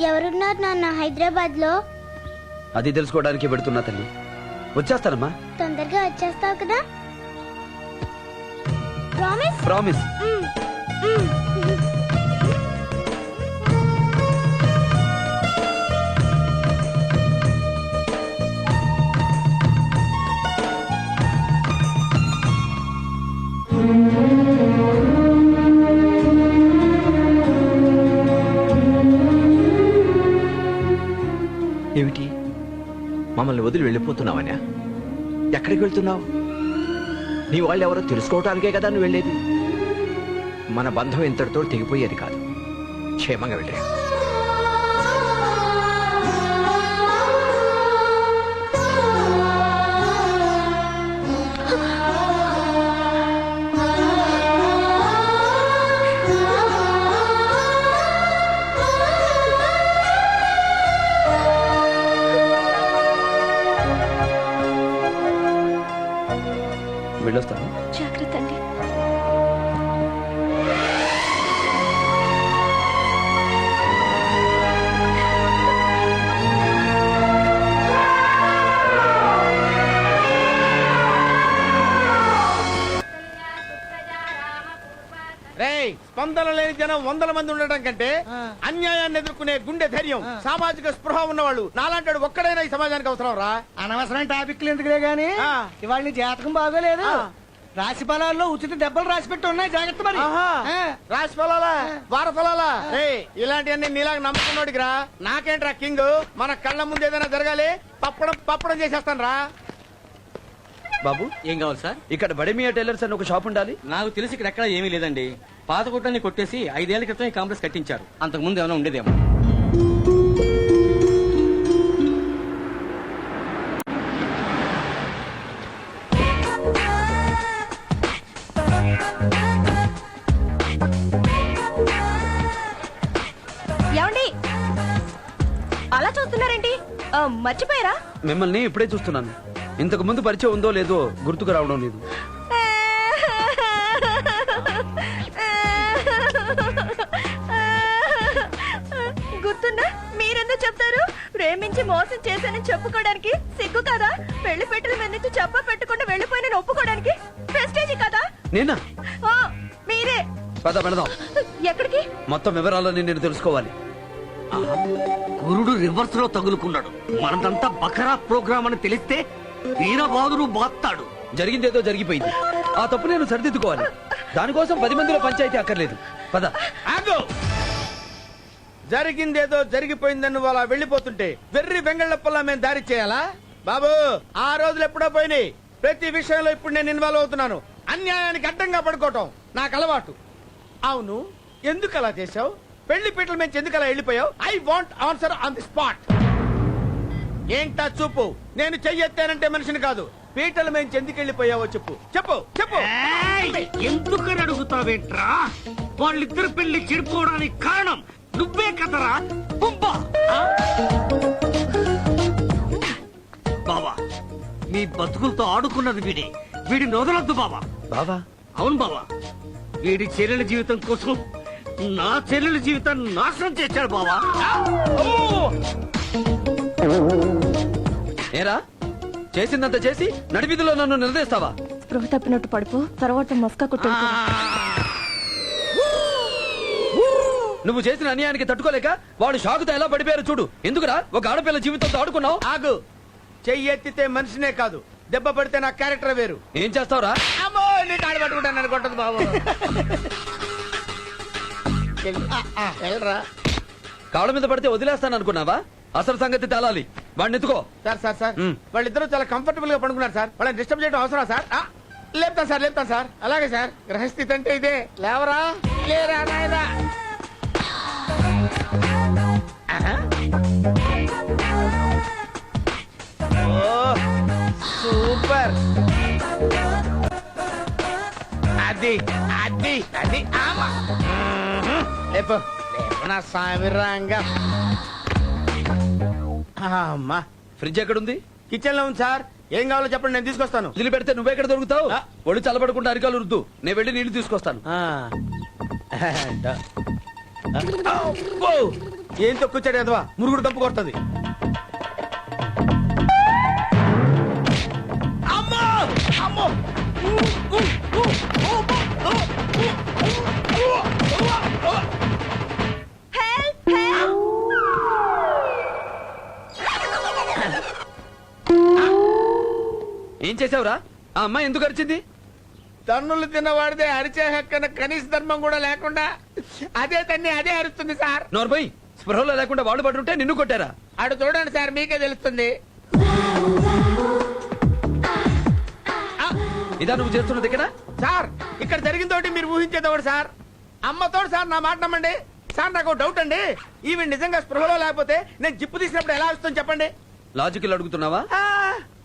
ఎవరున్నారు నాన్న హైదరాబాద్లో అది తెలుసుకోవడానికి పెడుతున్నా తల్లి. వచ్చేస్తానమ్మా. తొందరగా వచ్చేస్తావు కదా? ప్రామిస్ ప్రామిస్ వదిలి వెళ్ళిపోతున్నావనా ఎక్కడికి వెళ్తున్నావు? నీ వాళ్ళు ఎవరో తెలుసుకోవటానికే కదా నువ్వు వెళ్ళేది. మన బంధం ఇంతటితో తెగిపోయేది కాదు. క్షేమంగా వెళ్ళే. స్పందన లేని జనం వందల మంది ఉండటం కంటే అన్యాయాన్ని ఎదుర్కొనే గుండె ధైర్యం సామాజిక స్పృహ ఉన్నవాళ్ళు నాలాంటి ఒక్కడైనా ఈ సమాజానికి అవసరం రా. అనవసరం టాపిక్లు ఎందుకులే గాని. ఇవాళ నీ జాతకం బాగోలేదు. రాశి ఫలాల్లో ఉచిత దెబ్బలు రాసి పెట్టి ఉన్నాయి. జాగ్రత్త మరి. రాశి ఫలాలా? వార ఫలాలా? ఇలాంటివన్నీ నీలాగా నమ్ముకున్నోడికి రా. నాకేంట్రా కింగ్? మన కళ్ళ ముందు ఏదైనా జరగాలి? పప్పడం పప్పడం చేసేస్తాను రా. బాబు ఏం కావాలి సార్? ఇక్కడ బడిమియా టైలర్స్ అని ఒక షాప్ ఉండాలి. నాకు తెలిసి ఇక్కడ ఎక్కడ ఏమీ లేదండి. పాత కొట్టాన్ని కొట్టేసి ఐదేళ్ళ క్రితం ఈ కాంప్లెక్స్ కట్టించారు. అంతకు ముందు ఏమైనా ఉండేదేమో. ఏమండి? అలా చూస్తున్నారేంటి? ఆ, మర్చిపోయారా? మిమ్మల్ని ఇప్పుడే చూస్తున్నాను. ఇంతకు ముందు పరిచయం ఉందో లేదో గుర్తుకు రావడం లేదు. గుర్తుందా? మీరెందుకు చెప్తారు? ప్రేమించి మోసం చేశానని చెప్పుకోవడానికి సిగ్గు కదా? పెళ్ళి పెట్టిన మీద నుంచి చెప్ప పెట్టకుండా వెళ్ళిపోయిన ఒప్పుకోవడానికి ప్రెస్టేజీ కదా? నేనా? ఆ, మీరే. పద పెడదాం ఎక్కడికి? మొత్తం వివరాలని నేను తెలుసుకోవాలి. గురుడు రివర్స్లో తగులుకున్నాడు. మనదంతా బకరా ప్రోగ్రామ్ అని తెలిస్తే వీరబాదుడు బాత్తాడు జరిగిందేదో జరిగిపోయింది. ఆ తప్పు నేను సరిదిద్దుకోవాలి. దానికోసం పది మందిలో పంచాయతీ అక్కర్లేదు. పద. ఆగు! జరిగిందేదో జరిగిపోయిందని అలా వెళ్ళిపోతుంటే వెర్రి వెంగళ్ళప్పల్లా మేము దారి చేయాలా? బాబు ఆ రోజులు ఎప్పుడో పోయినాయి. ప్రతి విషయంలో ఇప్పుడు నేను ఇన్వాల్వ్ అవుతున్నాను. అన్యాయానికి అడ్డంగా పడుకోవటం నాకు అలవాటు. అవును ఎందుకు అలా చేశావు? పెళ్ళి పీటల నుంచి ఎందుకు అలా వెళ్ళిపోయావు? I want answer on the spot ఏంటా చూపు? నేను చెయ్యెత్తానంటే మనిషిని కాదు. పీటల నుంచి ఎందుకు వెళ్ళిపోయావో చెప్పు చెప్పు. చెప్పు ఎందుకని అడుగుతావేంట్రా? వాళ్ళిద్దరు పెళ్ళి చెడిపోవడానికి కారణం నువ్వే కదరా? పుంప బావా మీ బతుకులతో ఆడుకున్నది వీడి. వీడిని వదలొద్దు బావా. బావా? అవును బావా. వీడి చెల్లెల జీవితం కోసం నా చెల్లెల జీవితాన్ని నాశనం చేశాడు బావా. ఏరా? చేసిందంత చేసి నడివిధిలో నన్ను నిలదీస్తావా? స్పృహ తప్పినట్టు పడిపో తర్వాత మస్కా కుట్టు నువ్వు చేసిన అన్యాయానికి తట్టుకోలేక వాడు షాకుతో ఎలా పడిపోయారు చూడు. ఎందుకురా? ఒక ఆడపిల్ల జీవితంతో ఆడుకున్నావు? ఆగు. చెయ్యెత్తితే మనిషినే కాదు. దెబ్బ పడితే నా క్యారెక్టర్ వేరు. ఏం చేస్తావురా? అమ్మో నీ కాడు పట్టుకుంటాను అనుకుంటుంది బాబు. కాళ్ళ మీద పడితే వదిలేస్తాను అనుకున్నావా అసలు సంగతి తేలాలి. వాడిని ఎత్తుకో. Sir sir sir. మ్. వాళ్ళిద్దరూ చాలా కంఫర్టబుల్గా పడుకున్నారు సార్. వాళ్ళని డిస్టర్బ్ చేయడం అవసరం సార్? ఆ, లేపుతాను సార్ లేపుతాను సార్. అలాగే సార్. గ్రహస్థితి అంటే ఇదే. లేవరా? లేరా నాయనా? ఆహా. ఓ, సూపర్. అది అది అది ఆమా. మ్మ్. లేపు లేపు నా సామిరంగా. అమ్మా. ఫ్రిడ్జ్ ఎక్కడుంది? కిచెన్లో ఉంది సార్. ఏం కావాలో చెప్పండి నేను తీసుకొస్తాను. వదిలిపెడితే నువ్వెక్కడ దొరుకుతావు? ఆ. ఒళ్ళు చల్లబడకుండా అరికాలు రుద్దు. నేను వెళ్ళి నీళ్ళు తీసుకొస్తాను. ఆ. ఏం తొక్కుచ్చాడు ఎదవా మురుగుడు కంపు కొడుతుంది. ఏం చేసావురా? ఆ అమ్మాయి ఎందుకు అరిచింది? తన్నులు తిన్నవాడిదే అరిచే హక్కన కనీస ధర్మం కూడా లేకుండా అదే తన్ని అదే అరుస్తుంది సార్. నోర్బై స్పృహలో లేకుండా వాళ్ళు పడుంటే నిన్ను కొట్టారా? అటు చూడండి సార్ మీకే తెలుస్తుంది. ఇదా నువ్వు చేస్తున్నది ఇక్కడ? సార్ ఇక్కడ జరిగిందోటి మీరు ఊహించేదోడు సార్. అమ్మతోడు సార్ నా మాట నమ్మండి. సార్ నాకు డౌట్ అండి. ఈవిడ నిజంగా స్పృహలో లేకపోతే నేను జిప్పు తీసినప్పుడు ఎలా వస్తుంది చెప్పండి. లాజికల్ అడుగుతున్నావా? ఆ,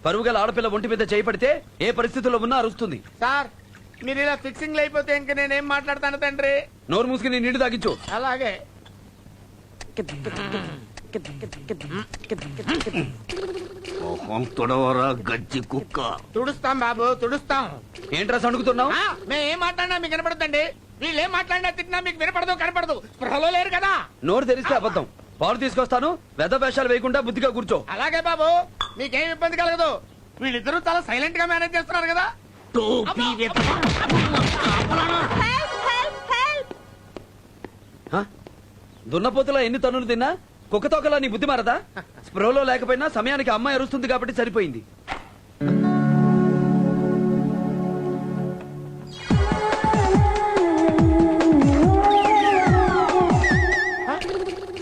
పరుగుగల ఆడపిల్ల ఒంటి మీద చేయబడితే ఏ పరిస్థితుల్లో ఉన్నా అరుస్తుంది. సార్ మీరు ఇలా ఫిక్సింగ్ అయిపోతే ఇంక నేనేం మాట్లాడతాను తండ్రి? నోరు మూసుకుని నీళ్ళు తాగించు. అలాగే. మొహం తొడవరా గజ్జి కుక్క. తుడుస్తాం బాబు తుడుస్తాం. ఏంట్రా సణుకుతున్నావు? ఆ, మేము ఏం మాట్లాడినా మీకు వినపడదండి. వీళ్ళు ఏం మాట్లాడినా తిట్టినా మీకు వినపడదు కనపడదు. స్పృహలో లేరు కదా. నోరు తెరిస్తే అబద్ధం. పాలు తీసుకొస్తాను వెద వేషాలు వేయకుండా బుద్ధిగా కూర్చో. అలాగే బాబు. మీకేం ఇబ్బంది కలగదు. వీళ్ళిద్దరూ చాలా సైలెంట్గా మేనేజ్ చేస్తున్నారు కదా. టోపీ హ? దున్నపోతులా ఎన్ని తన్నులు తిన్నా? కుక్కతోకలా నీ బుద్ధి మారదా? స్పృహలో లేకపోయినా సమయానికి అమ్మాయి అరుస్తుంది కాబట్టి సరిపోయింది.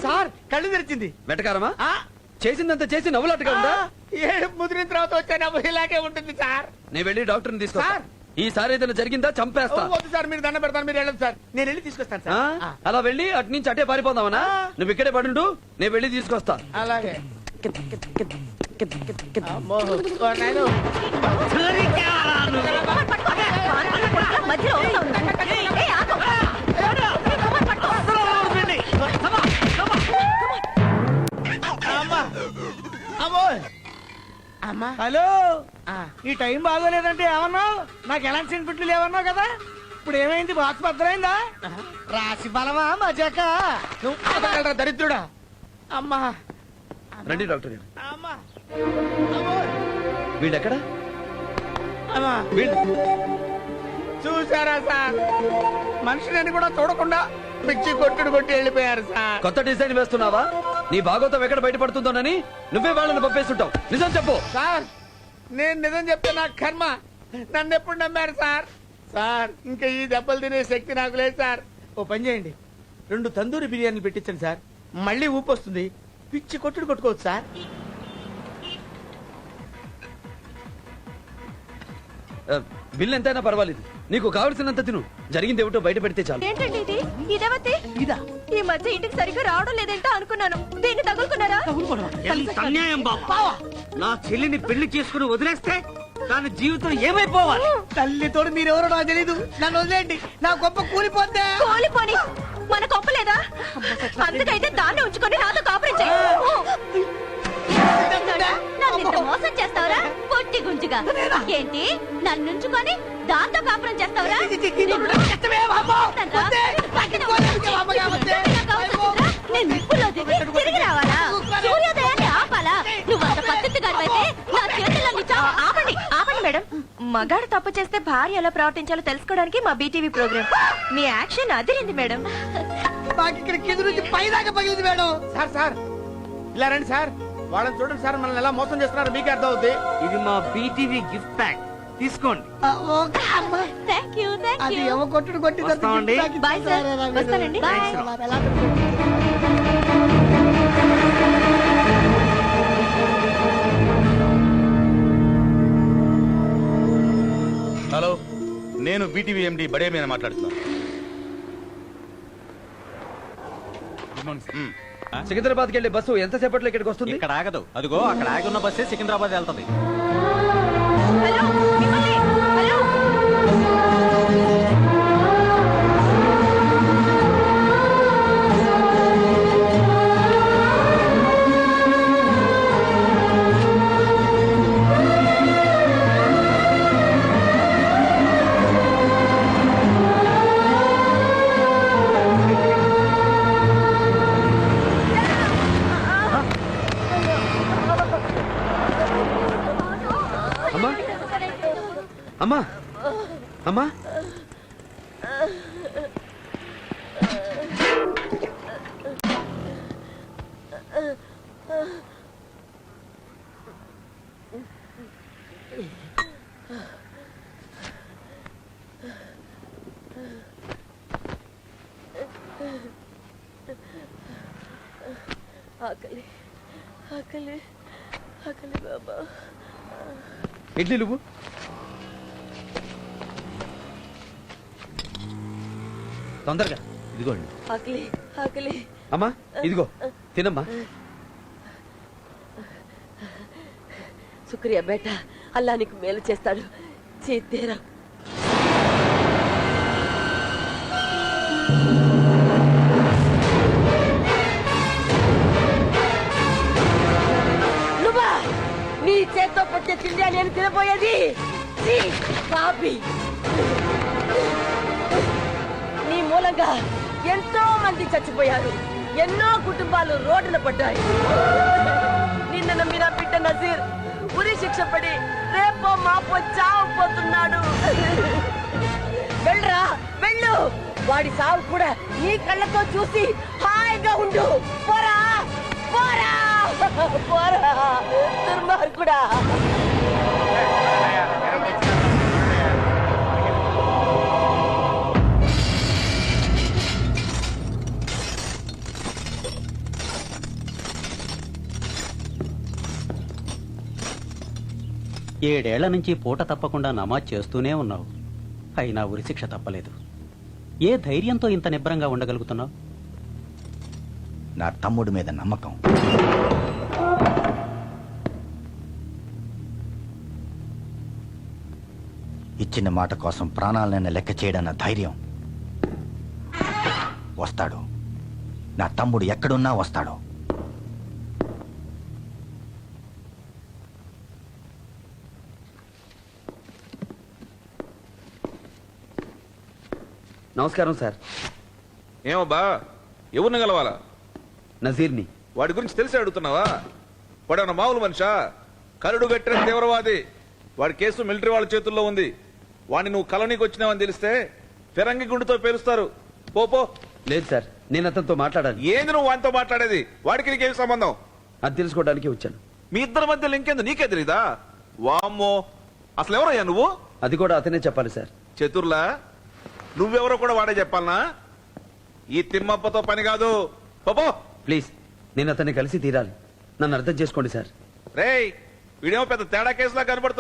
సార్ కళ్ళు తెరిచింది. వెటకారమా? ఆ, చేసిందంత చేసి నవ్వులాటగా ఉందా? ఆ, ఏడు ముదిరిన తర్వాత వచ్చే నవ్వు ఇలాగే ఉంటుంది సార్ నేను వెళ్ళి డాక్టర్ని తీసుకొస్తా సార్. ఈసారి ఏదైనా జరిగిందా చంపేస్తా వద్దు సార్ మీరు దండ పెడతాను మీరు వెళ్ళదు సార్ నేను వెళ్ళి తీసుకొస్తాను ఆ? సార్ ఆ, అలా వెళ్ళి అటు నుంచి అటే పారిపోదామనా ఆ. నువ్వు ఇక్కడే పడుండు నేను వెళ్ళి తీసుకొస్తా అలాగే అమ్మో, ఓ నాయనో. సరిగ్గా నువ్వు. మధ్యలో వస్తా ఉంది. అమ్మా. హలో? ఆ, ఈ టైం బాగోలేదంటే ఏమన్నావు నాకు ఎలాంటి సెంటిమెంట్లు లేవన్నావు కదా? ఇప్పుడు ఏమైంది? బాక్స్ బద్దలైందా రాసి బలమా మజాక? నువ్వు దరిద్రుడా? అమ్మా. రండి డాక్టర్ గారు. అమ్మా. అమ్మో. వీళ్ళు ఎక్కడ అమ్మా. వీళ్ళు. చూసారా సార్? మనుషులని కూడా చూడకుండా పిచ్చి కొట్టుడు కొట్టి వెళ్ళిపోయారు సార్. కొత్త డిజైన్ వేస్తున్నావా? నీ భాగవతం ఎక్కడ బయటపడుతుందోనని నువ్వే వాళ్ళని పంపేస్తుంటావు. నిజం చెప్పు. సార్ నేను నిజం చెప్తే నా కర్మ. నన్ను ఎప్పుడు నమ్మారు సార్? సార్ ఇంకా ఈ దెబ్బలు తినే శక్తి నాకు లేదు సార్. ఓ పని చేయండి. రెండు తందూరి బిర్యానీలు పెట్టించండి సార్. మళ్ళీ ఊపు వస్తుంది. పిచ్చి కొట్టుడు కొట్టుకోవచ్చు సార్. బిల్ ఎంతైనా పర్వాలేదు. నీకు కావలసినంత తిను. జరిగింది ఏమిటో బయట పెడితే చాలు. ఏంటండి ఇది? ఇదేవతి ఇదా. ఈ మధ్య ఇంటికి సరిగ్గా రావడం లేదేంటో అనుకున్నాను. దీన్ని తగులుకున్నారా? ఎంత అన్యాయం బాబా. నా చెల్లిని పెళ్ళి చేసుకుని వదిలేస్తే దాని జీవితం ఏమైపోవాలి? తల్లితోడు మీరెవరో నాకు తెలీదు. నన్ను వదిలేండి నా గొప్ప కూలిపోతే. కోలిపోని. మన కొప్పలేదా అందుకైతే దాన్ని ఉంచుకొని నాతో కాపురం. నన్ను ఇంత మోసం చేస్తావరా? పొట్టి గుంజుగా. ఏంటి? నన్ను ఉంచుకొని దాంతో కాపురం చేస్తావరా? నేను నిప్పుల్లో దిగి తిరిగి రావాలా? సూర్యోదయాన్ని ఆపాలా? నువ్వు అంత పద్ధతి నా చేతుల్లో నీ చావు. ఆపండి. ఆపండి మేడం. మగాడు తప్పు చేస్తే భార్య ఎలా ప్రవర్తించాలో తెలుసుకోవడానికి మా బీటీవీ ప్రోగ్రామ్. మీ యాక్షన్ అదిరింది మేడం. మాకు ఇక్కడ కింద నుంచి పై దాకా పగిలింది మేడం. Sir sir. ఇలా రండి సార్. వాళ్ళని చూడండి సార్ మనల్ని ఎలా మోసం చేస్తున్నారు మీకే అర్థం అవుద్ది ఇది మా బీటీవీ గిఫ్ట్ ప్యాక్ తీసుకోండి ఆ, ఓకే అమ్మా. థ్యాంక్ యూ థ్యాంక్ అది యూ ఏమో కొట్టుడు కొట్టి వస్తామండి. Bye, sir. వస్తానండి. Bye. హలో నేను బీటీవీ ఎండి బడే మీద మాట్లాడుతున్నాను మ్, సికింద్రాబాద్కి వెళ్ళే బస్సు ఎంతసేపట్లో ఇక్కడికి వస్తుంది? ఇక్కడ ఆగదు. అదిగో అక్కడ ఆగి ఉన్న బస్సే సికింద్రాబాద్ వెళ్తది. ఆకలి. ఆకలి. ఆకలి బాబా. ఇడ్లీ నువ్వు? తొందరగా. ఇదిగోండి ఆకలి ఆకలి. అమ్మా ఇదిగో. తినమ్మా. శుక్రియా బేట అల్లా నీకు మేలు చేస్తాడు. చేతేరా నీ చేత్తో పట్టే తిండి నేను తినబోయేది ఛీ, పాపి నీ మూలంగా ఎంతో మంది చచ్చిపోయారు ఎన్నో కుటుంబాలు రోడ్డున పడ్డాయి నిన్న నమ్మిన బిడ్డ నజీర్ ఉరి శిక్ష పడి రేపో మాపో చావపోతున్నాడు వెళ్ళరా వెళ్ళు వాడి సావు కూడా నీ కళ్ళతో చూసి హాయిగా ఉండు పోరా పోరా దుర్మార్గుడా. ఏడేళ్ళ నుంచి పూట తప్పకుండా నమాజ్ చేస్తూనే ఉన్నావు. అయినా ఉరిశిక్ష తప్పలేదు. ఏ ధైర్యంతో ఇంత నిబ్బరంగా ఉండగలుగుతున్నావు? నా తమ్ముడి మీద నమ్మకం. ఇచ్చిన మాట కోసం ప్రాణాలైనా లెక్క చేయడన్న ధైర్యం. వస్తాడు. నా తమ్ముడు ఎక్కడున్నా వస్తాడు. నమస్కారం సార్. ఏమబ్బా? ఎవరిని గలవాలా నజీర్ని. వాడి గురించి తెలిసి అడుగుతున్నావా? వాడేమన్నా మామూలు మనిషా? కరుడు గట్టిన తీవ్రవాది. వాడి కేసు మిలిటరీ వాళ్ళ చేతుల్లో ఉంది. వాడిని నువ్వు కలనీకి వచ్చినావని తెలిస్తే ఫిరంగి గుండుతో పేలుస్తారు. పో పో. లేదు సార్ నేను అతనితో మాట్లాడాలి. ఏంది నువ్వు వానితో మాట్లాడేది? వాడికి నీకేమి సంబంధం? అది తెలుసుకోవడానికి వచ్చాను. మీ ఇద్దరి మధ్యలో ఇంకేంది నీకే తెలీదా? వామ్మో. అసలు ఎవరయ్యా నువ్వు? అది కూడా అతనే చెప్పాలి సార్. చతుర్లా నువ్వెవరో కూడా వాడే చెప్పాలనా? ఈ తిమ్మప్పతో పని కాదు. పో. ప్లీజ్ నేను అతన్ని కలిసి తీరాలి. నన్ను అర్థం చేసుకోండి సార్. రేయ్ వీడేమో పెద్ద తేడా కేసులా కనబడుతున్నాడు.